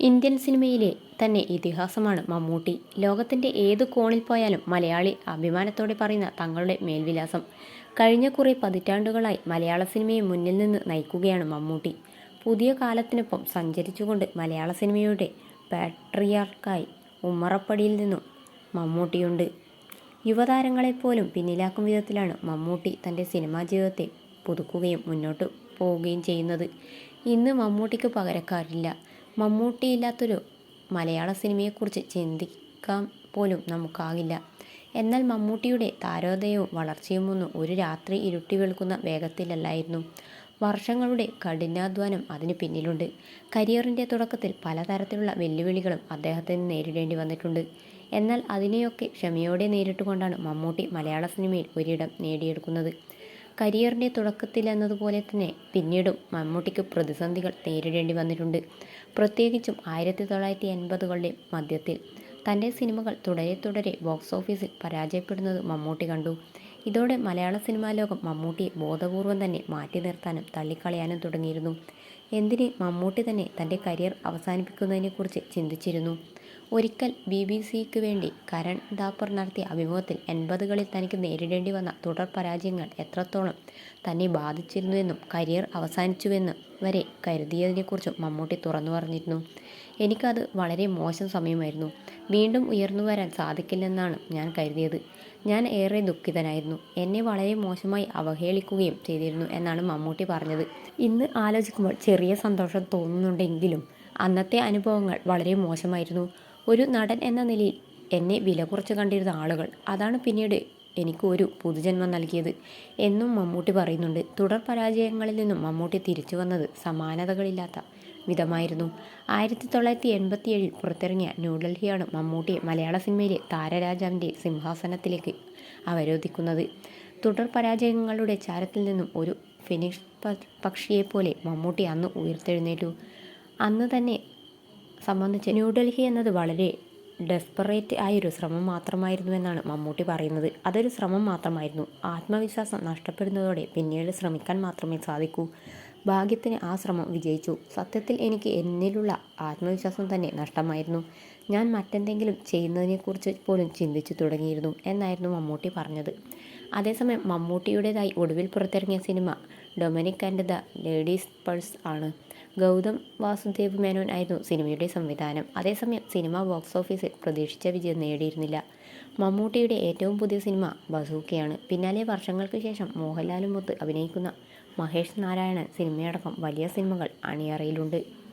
Indian സിനിമയിലെ തന്നെ ഇതിഹാസമാണ് മമ്മൂട്ടി. ലോകത്തിന്റെ ഏത് കോണിൽ പോയാലും മലയാളി അഭിമാനത്തോടെ പറയുന്ന തങ്ങളുടെ മേൽവിലാസം. കഴിഞ്ഞ കുറേ പതിറ്റാണ്ടുകളായി മലയാള സിനിമയെ മുന്നിൽ നിന്ന് നയിക്കുകയാണ് മമ്മൂട്ടി. പുതിയ കാലത്തിനൊപ്പം സഞ്ചരിച്ചുകൊണ്ട് മലയാള സിനിമയുടെ പാട്രിയാർക്കായി ഉമ്മറപ്പടിയിൽ നിന്നും മമ്മൂട്ടിയുണ്ട്. യുവതാരങ്ങളെപ്പോലും പിന്നിലാക്കും വിധത്തിലാണ് മമ്മൂട്ടി തന്റെ സിനിമാ ജീവിതത്തെ പുതുക്കുകയും മുന്നോട്ട് പോവുകയും ചെയ്യുന്നത്. ഇന്ന് മമ്മൂട്ടിക്ക് പകരക്കാരില്ല. മമ്മൂട്ടിയില്ലാത്തൊരു മലയാള സിനിമയെക്കുറിച്ച് ചിന്തിക്കാൻ പോലും നമുക്കാകില്ല. എന്നാൽ മമ്മൂട്ടിയുടെ താരോദയവും വളർച്ചയുമൊന്നും ഒരു രാത്രി ഇരുട്ടി വെളുക്കുന്ന വേഗത്തിലല്ലായിരുന്നു. വർഷങ്ങളുടെ കഠിനാധ്വാനം അതിന് പിന്നിലുണ്ട്. കരിയറിന്റെ തുടക്കത്തിൽ പലതരത്തിലുള്ള വെല്ലുവിളികളും അദ്ദേഹത്തിന് നേരിടേണ്ടി വന്നിട്ടുണ്ട്. എന്നാൽ അതിനെയൊക്കെ ക്ഷമയോടെ നേരിട്ടുകൊണ്ടാണ് മമ്മൂട്ടി മലയാള സിനിമയിൽ ഒരിടം നേടിയെടുക്കുന്നത്. കരിയറിന്റെ തുടക്കത്തിലെന്നതുപോലെ തന്നെ പിന്നീടും മമ്മൂട്ടിക്ക് പ്രതിസന്ധികൾ നേരിടേണ്ടി വന്നിട്ടുണ്ട്. പ്രത്യേകിച്ചും ആയിരത്തി തൊള്ളായിരത്തി എൺപതുകളുടെ മധ്യത്തിൽ തന്റെ സിനിമകൾ തുടരെ തുടരെ ബോക്സ് ഓഫീസിൽ പരാജയപ്പെടുന്നത് മമ്മൂട്ടി കണ്ടു. ഇതോടെ മലയാള സിനിമാ ലോകം മമ്മൂട്ടിയെ ബോധപൂർവം തന്നെ മാറ്റി നിർത്താനും തള്ളിക്കളയാനും തുടങ്ങിയിരുന്നു. എന്തിന് മമ്മൂട്ടി തന്നെ തന്റെ കരിയർ അവസാനിപ്പിക്കുന്നതിനെക്കുറിച്ച് ചിന്തിച്ചിരുന്നു? ഒരിക്കൽ ബി ബി സിക്ക് വേണ്ടി കരൺ ദാപ്പർ നടത്തിയ അഭിമുഖത്തിൽ എൺപതുകളിൽ തനിക്ക് നേരിടേണ്ടി വന്ന തുടർ പരാജയങ്ങൾ എത്രത്തോളം തന്നെ ബാധിച്ചിരുന്നുവെന്നും കരിയർ അവസാനിച്ചുവെന്ന് വരെ കരുതിയതിനെക്കുറിച്ചും മമ്മൂട്ടി തുറന്നു പറഞ്ഞിരുന്നു. എനിക്കത് വളരെ മോശം സമയമായിരുന്നു. വീണ്ടും ഉയർന്നു വരാൻ സാധിക്കില്ലെന്നാണ് ഞാൻ കരുതിയത്. ഞാൻ ഏറെ ദുഃഖിതനായിരുന്നു. എന്നെ വളരെ മോശമായി അവഹേളിക്കുകയും ചെയ്തിരുന്നു എന്നാണ് മമ്മൂട്ടി പറഞ്ഞത്. ഇന്ന് ആലോചിക്കുമ്പോൾ ചെറിയ സന്തോഷം തോന്നുന്നുണ്ടെങ്കിലും അന്നത്തെ അനുഭവങ്ങൾ വളരെ മോശമായിരുന്നു. ഒരു നടൻ എന്ന നിലയിൽ എന്നെ വില കുറച്ച് കണ്ടിരുന്ന ആളുകൾ. അതാണ് പിന്നീട് എനിക്ക് ഒരു പുതുജന്മം നൽകിയത് എന്നും മമ്മൂട്ടി പറയുന്നുണ്ട്. തുടർ പരാജയങ്ങളിൽ നിന്നും മമ്മൂട്ടി തിരിച്ചു വന്നത് സമാനതകളില്ലാത്ത വിധമായിരുന്നു. ആയിരത്തി തൊള്ളായിരത്തി എൺപത്തിയേഴിൽ പുറത്തിറങ്ങിയ ന്യൂഡൽഹിയാണ് മമ്മൂട്ടിയെ മലയാള സിനിമയിലെ താരരാജാവിന്റെ സിംഹാസനത്തിലേക്ക് അവരോധിക്കുന്നത്. തുടർ പരാജയങ്ങളുടെ ചാരത്തിൽ നിന്നും ഒരു ഫിനിഷ് പക്ഷിയെപ്പോലെ മമ്മൂട്ടി അന്ന് ഉയർത്തെഴുന്നേറ്റു. അന്ന് തന്നെ സംബന്ധിച്ച് ന്യൂഡൽഹി എന്നത് വളരെ ഡെസ്പറേറ്റ് ആയൊരു ശ്രമം മാത്രമായിരുന്നു എന്നാണ് മമ്മൂട്ടി പറയുന്നത്. അതൊരു ശ്രമം മാത്രമായിരുന്നു. ആത്മവിശ്വാസം നഷ്ടപ്പെടുന്നതോടെ പിന്നീട് ശ്രമിക്കാൻ മാത്രമേ സാധിക്കൂ. ഭാഗ്യത്തിന് ആ ശ്രമം വിജയിച്ചു. സത്യത്തിൽ എനിക്ക് എന്നിലുള്ള ആത്മവിശ്വാസം തന്നെ നഷ്ടമായിരുന്നു. ഞാൻ മറ്റെന്തെങ്കിലും ചെയ്യുന്നതിനെക്കുറിച്ച് പോലും ചിന്തിച്ചു തുടങ്ങിയിരുന്നു എന്നായിരുന്നു മമ്മൂട്ടി പറഞ്ഞത്. അതേസമയം മമ്മൂട്ടിയുടേതായി ഒടുവിൽ പുറത്തിറങ്ങിയ cinema Dominic and the ladies purse ആണ്. ഗൗതം വാസുദേവ് മേനോൻ ആയിരുന്നു സിനിമയുടെ സംവിധാനം. അതേസമയം സിനിമ ബോക്സ് ഓഫീസിൽ പ്രതീക്ഷിച്ച വിജയം നേടിയിരുന്നില്ല. മമ്മൂട്ടിയുടെ ഏറ്റവും പുതിയ സിനിമ ബസൂക്കയാണ്. പിന്നാലെ വർഷങ്ങൾക്ക് ശേഷം മോഹൻലാലുമൊത്ത് അഭിനയിക്കുന്ന മഹേഷ് നാരായണൻ സിനിമയടക്കം വലിയ സിനിമകൾ അണിയറയിലുണ്ട്.